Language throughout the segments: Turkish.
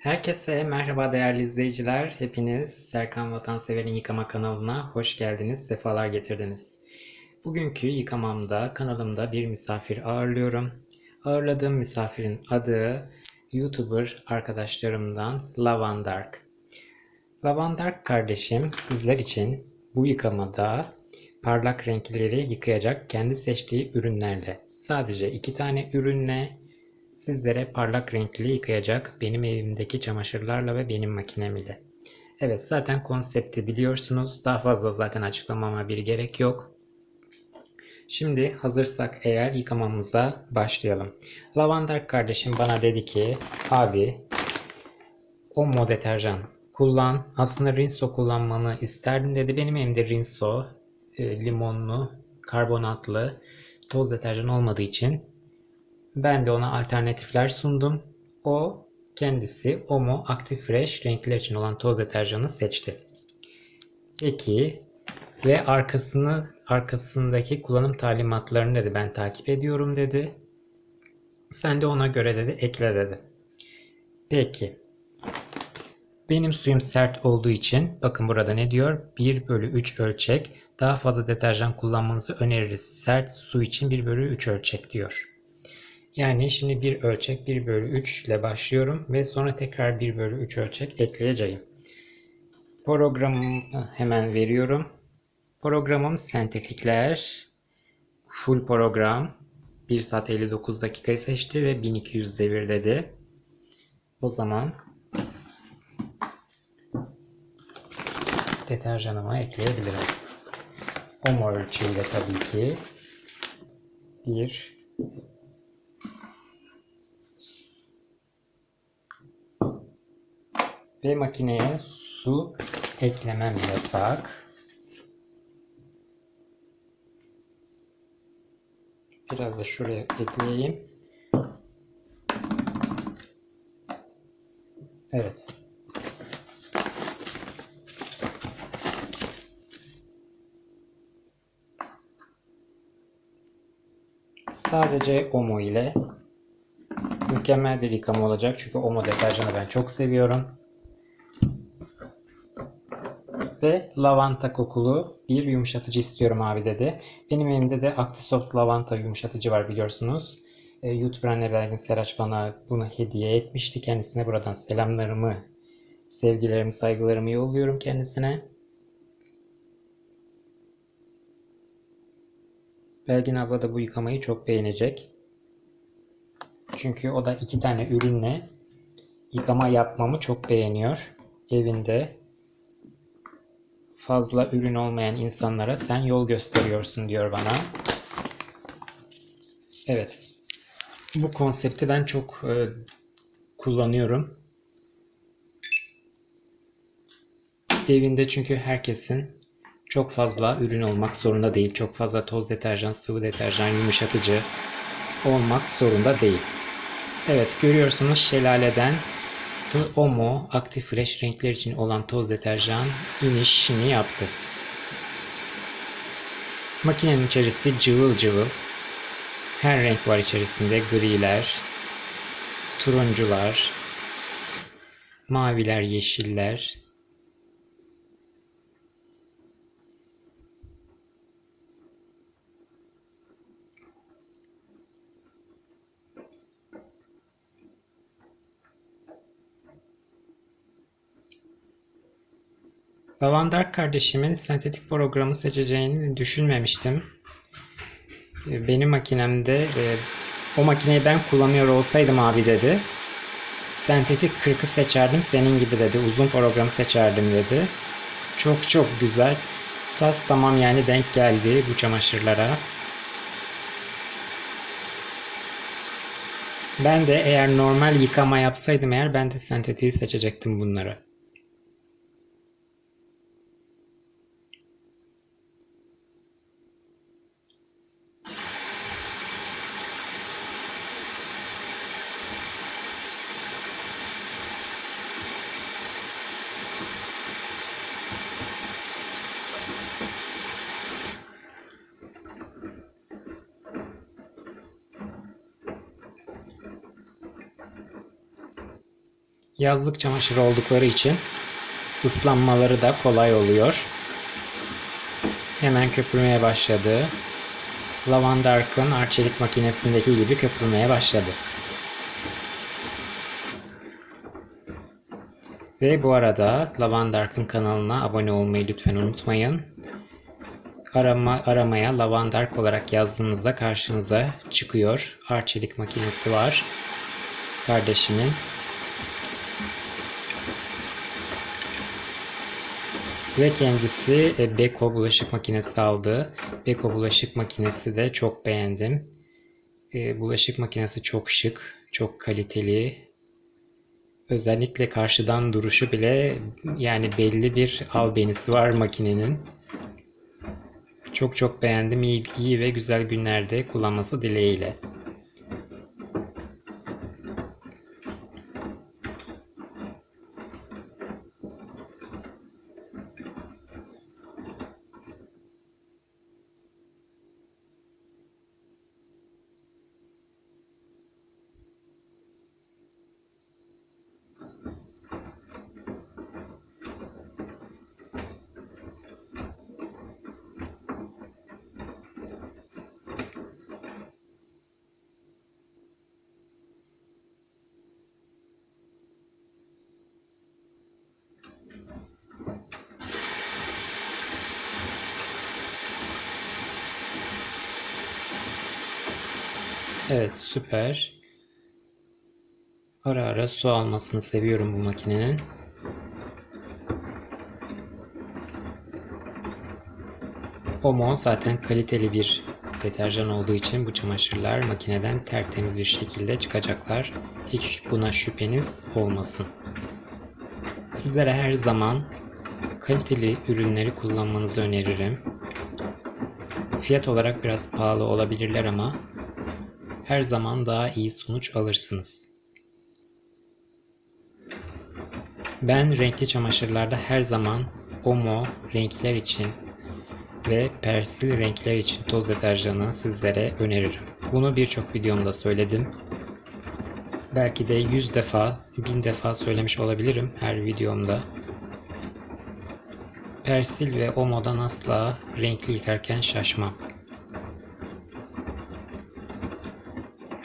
Herkese merhaba değerli izleyiciler. Hepiniz Serkan Vatansever'in Yıkama kanalına hoş geldiniz, sefalar getirdiniz. Bugünkü yıkamamda kanalımda bir misafir ağırlıyorum. Ağırladığım misafirin adı YouTuber arkadaşlarımdan Lavandark. Lavandark kardeşim sizler için bu yıkamada parlak renkleri yıkayacak kendi seçtiği ürünlerle sadece iki tane ürünle sizlere parlak renkli yıkayacak benim evimdeki çamaşırlarla ve benim makinem ile. Evet zaten konsepti biliyorsunuz. Daha fazla zaten açıklamama bir gerek yok. Şimdi hazırsak eğer yıkamamıza başlayalım. Lavandar kardeşim bana dedi ki abi Omo deterjan kullan. Aslında Rinso kullanmanı isterdim dedi. Benim evimde Rinso e, limonlu, karbonatlı toz deterjan olmadığı için ben de ona alternatifler sundum. O kendisi Omo Active Fresh renkler için olan toz deterjanı seçti. Peki ve arkasını arkasındaki kullanım talimatlarını dedi ben takip ediyorum dedi. Sen de ona göre dedi ekle dedi. Peki. Benim suyum sert olduğu için bakın burada ne diyor? 1 bölü 3 ölçek. Daha fazla deterjan kullanmanızı öneririz. Sert su için 1 bölü 3 ölçek diyor. Yani şimdi bir ölçek 1 bölü 3 ile başlıyorum ve sonra tekrar 1 bölü 3 ölçek ekleyeceğim. Programımı hemen veriyorum. Programım sentetikler. Full program. 1 saat 59 dakikayı seçti ve 1200 devir dedi. O zaman deterjanıma ekleyebilirim. Omo ölçüyle tabii ki 1 ve makineye su eklemem yasak. Biraz da şuraya ekleyeyim. Evet. Sadece Omo ile mükemmel bir yıkama olacak. Çünkü Omo deterjanı ben çok seviyorum. Ve lavanta kokulu bir yumuşatıcı istiyorum abi dedi. Benim elimde de Actisoft lavanta yumuşatıcı var biliyorsunuz. Ee, YouTuber anne Belgin Seraç bana bunu hediye etmişti. Kendisine buradan selamlarımı, sevgilerimi, saygılarımı yolluyorum kendisine. Belgin abla da bu yıkamayı çok beğenecek. Çünkü o da iki tane ürünle yıkama yapmamı çok beğeniyor. Evinde fazla ürün olmayan insanlara sen yol gösteriyorsun diyor bana. Evet. Bu konsepti ben çok e, kullanıyorum. Evinde çünkü herkesin çok fazla ürün olmak zorunda değil. Çok fazla toz deterjan, sıvı deterjan, yumuşatıcı olmak zorunda değil. Evet görüyorsunuz şelaleden The Omo Active Fresh renkler için olan toz deterjan inişini yaptı. Makinenin içerisi cıvıl cıvıl. Her renk var içerisinde. Griler, turuncular, maviler, yeşiller. Lavandar kardeşimin sentetik programı seçeceğini düşünmemiştim. Benim makinemde e, o makineyi ben kullanıyor olsaydım abi dedi. Sentetik 40'ı seçerdim senin gibi dedi. Uzun programı seçerdim dedi. Çok çok güzel. Tas tamam yani denk geldi bu çamaşırlara. Ben de eğer normal yıkama yapsaydım eğer ben de sentetiği seçecektim bunları. Yazlık çamaşırı oldukları için ıslanmaları da kolay oluyor. Hemen köpürmeye başladı. Lavanda Ark'ın arçelik makinesindeki gibi köpürmeye başladı. Ve bu arada Lavanda Ark'ın kanalına abone olmayı lütfen unutmayın. Arama, aramaya Lavanda Ark olarak yazdığınızda karşınıza çıkıyor. Arçelik makinesi var. Kardeşimin. Ve kendisi e, Beko bulaşık makinesi aldı. Beko bulaşık makinesi de çok beğendim. E, bulaşık makinesi çok şık, çok kaliteli. Özellikle karşıdan duruşu bile yani belli bir albenisi var makinenin. Çok çok beğendim. İyi, iyi ve güzel günlerde kullanması dileğiyle. Evet süper. Ara ara su almasını seviyorum bu makinenin. Omo zaten kaliteli bir deterjan olduğu için bu çamaşırlar makineden tertemiz bir şekilde çıkacaklar. Hiç buna şüpheniz olmasın. Sizlere her zaman kaliteli ürünleri kullanmanızı öneririm. Fiyat olarak biraz pahalı olabilirler ama her zaman daha iyi sonuç alırsınız. Ben renkli çamaşırlarda her zaman Omo renkler için ve Persil renkler için toz deterjanı sizlere öneririm. Bunu birçok videomda söyledim. Belki de 100 defa, 1000 defa söylemiş olabilirim her videomda. Persil ve Omo'dan asla renkli yıkarken şaşmam.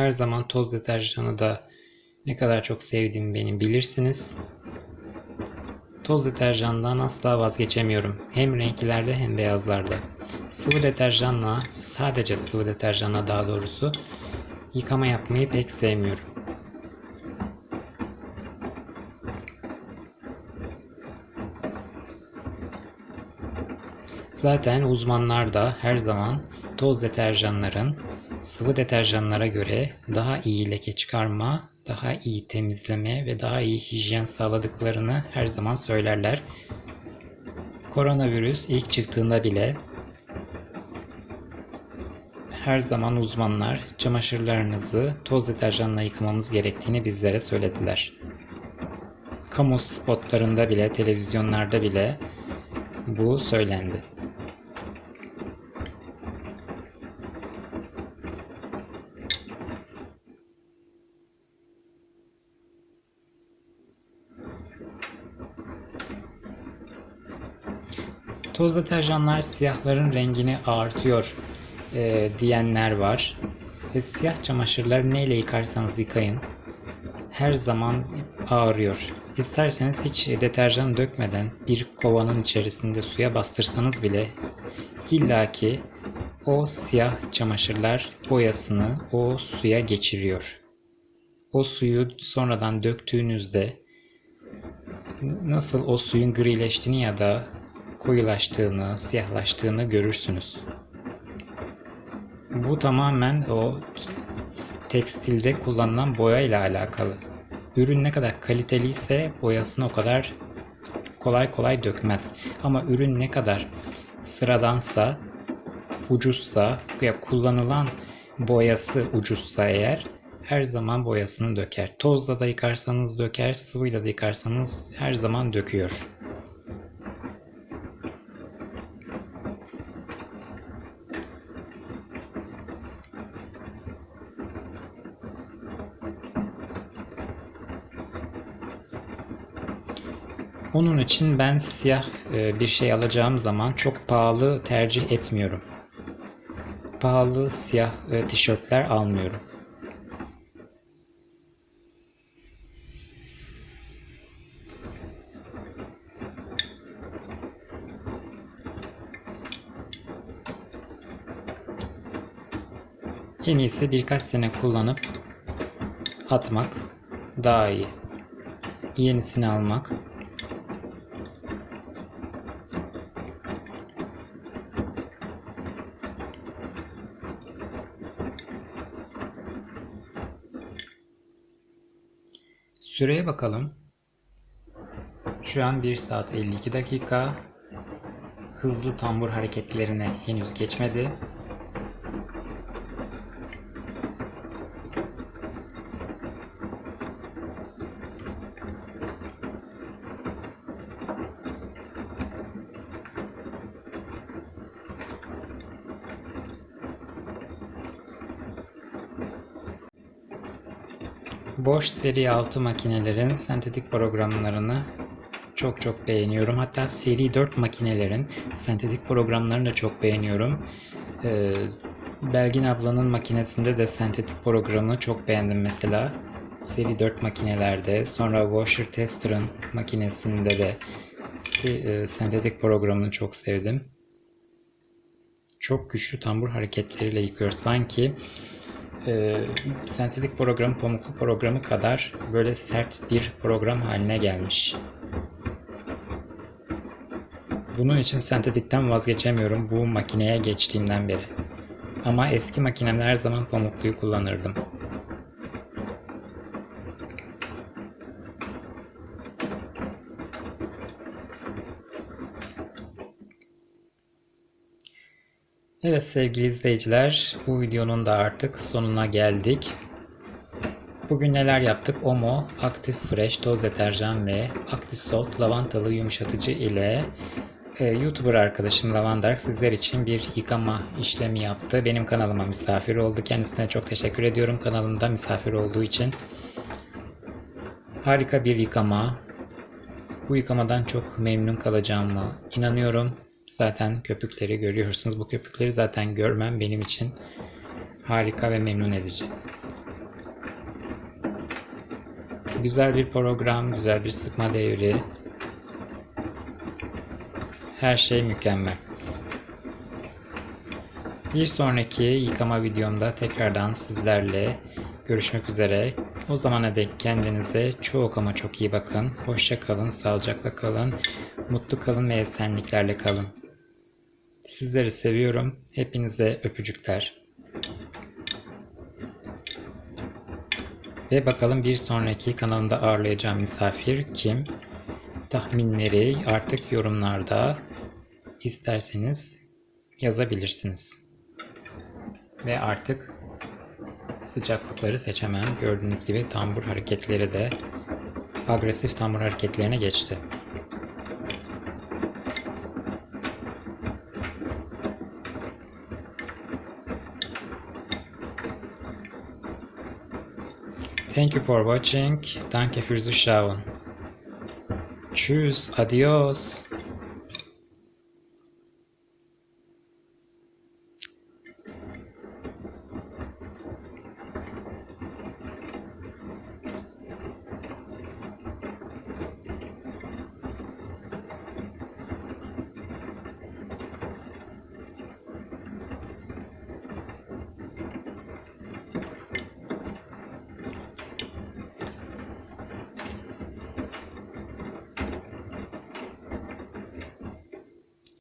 Her zaman toz deterjanı da ne kadar çok sevdiğimi benim bilirsiniz. Toz deterjandan asla vazgeçemiyorum. Hem renklerde hem beyazlarda. Sıvı deterjanla, sadece sıvı deterjanla daha doğrusu yıkama yapmayı pek sevmiyorum. Zaten uzmanlar da her zaman toz deterjanların sıvı deterjanlara göre daha iyi leke çıkarma, daha iyi temizleme ve daha iyi hijyen sağladıklarını her zaman söylerler. Koronavirüs ilk çıktığında bile her zaman uzmanlar çamaşırlarınızı toz deterjanla yıkamamız gerektiğini bizlere söylediler. Kamu spotlarında bile, televizyonlarda bile bu söylendi. Toz deterjanlar siyahların rengini artıyor e, diyenler var. Ve siyah çamaşırları neyle yıkarsanız yıkayın her zaman ağrıyor. İsterseniz hiç deterjan dökmeden bir kovanın içerisinde suya bastırsanız bile illaki o siyah çamaşırlar boyasını o suya geçiriyor. O suyu sonradan döktüğünüzde nasıl o suyun grileştiğini ya da koyulaştığını, siyahlaştığını görürsünüz. Bu tamamen o tekstilde kullanılan boya ile alakalı. Ürün ne kadar kaliteli ise boyasını o kadar kolay kolay dökmez. Ama ürün ne kadar sıradansa, ucuzsa ya kullanılan boyası ucuzsa eğer her zaman boyasını döker. Tozla da yıkarsanız döker, sıvıyla da yıkarsanız her zaman döküyor. Onun için ben siyah e, bir şey alacağım zaman çok pahalı tercih etmiyorum. Pahalı siyah e, tişörtler almıyorum. En iyisi birkaç sene kullanıp atmak daha iyi. Yenisini almak Süreye bakalım. Şu an 1 saat 52 dakika. Hızlı tambur hareketlerine henüz geçmedi. Bosch seri 6 makinelerin sentetik programlarını çok çok beğeniyorum. Hatta seri 4 makinelerin sentetik programlarını da çok beğeniyorum. Ee, Belgin ablanın makinesinde de sentetik programını çok beğendim mesela. Seri 4 makinelerde. Sonra Washer Tester'ın makinesinde de e, sentetik programını çok sevdim. Çok güçlü tambur hareketleriyle yıkıyor. Sanki e, sentetik program pamuklu programı kadar böyle sert bir program haline gelmiş. Bunun için sentetikten vazgeçemiyorum bu makineye geçtiğimden beri. Ama eski makinemde her zaman pamukluyu kullanırdım. Evet sevgili izleyiciler, bu videonun da artık sonuna geldik. Bugün neler yaptık? Omo, Active Fresh toz deterjan ve Actisol lavantalı yumuşatıcı ile e, YouTuber arkadaşım Lavandark sizler için bir yıkama işlemi yaptı. Benim kanalıma misafir oldu. Kendisine çok teşekkür ediyorum kanalımda misafir olduğu için. Harika bir yıkama. Bu yıkamadan çok memnun kalacağıma inanıyorum. Zaten köpükleri görüyorsunuz. Bu köpükleri zaten görmem benim için harika ve memnun edici. Güzel bir program, güzel bir sıkma devri. Her şey mükemmel. Bir sonraki yıkama videomda tekrardan sizlerle görüşmek üzere. O zamana dek kendinize çok ama çok iyi bakın. Hoşça kalın, sağlıcakla kalın, mutlu kalın ve esenliklerle kalın. Sizleri seviyorum. Hepinize öpücükler. Ve bakalım bir sonraki kanalımda ağırlayacağım misafir kim? Tahminleri artık yorumlarda isterseniz yazabilirsiniz. Ve artık sıcaklıkları seçemem. Gördüğünüz gibi tambur hareketleri de agresif tambur hareketlerine geçti. Thank you for watching. Danke fürs Zuschauen. Tschüss, adios.